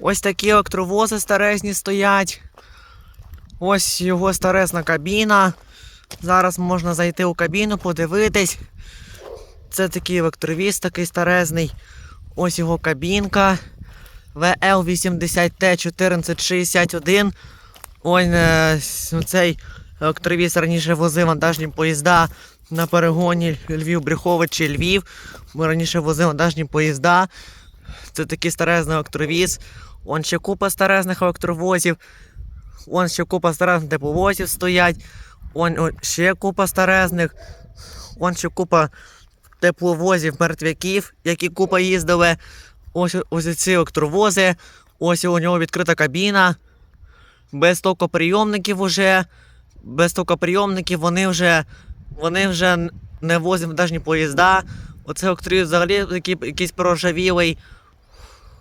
Ось такі електровози старезні стоять. Ось його старезна кабіна. Зараз можна зайти у кабіну, подивитись. Це такий електровіз, такий старезний. Ось його кабінка. VL80T1461. Ось е, цей електровіз раніше возив вантажні поїзда на перегоні Львів-Брюховичі Львів. Ми раніше возили вантажні поїзда. Це такий старезний електровіз. Он ще купа старезних електровозів. Вон ще купа старезних тепловозів стоять. Вон о, ще купа старезних. Вон ще купа тепловозів мертвяків, які купа їздили. Ось ось ці електровози. Ось у нього відкрита кабіна. Без токоприйомників уже. Без токоприйомників вони вже, вони вже не возять вантажні поїзда. Оце електровіз взагалі який, якийсь проржавілий.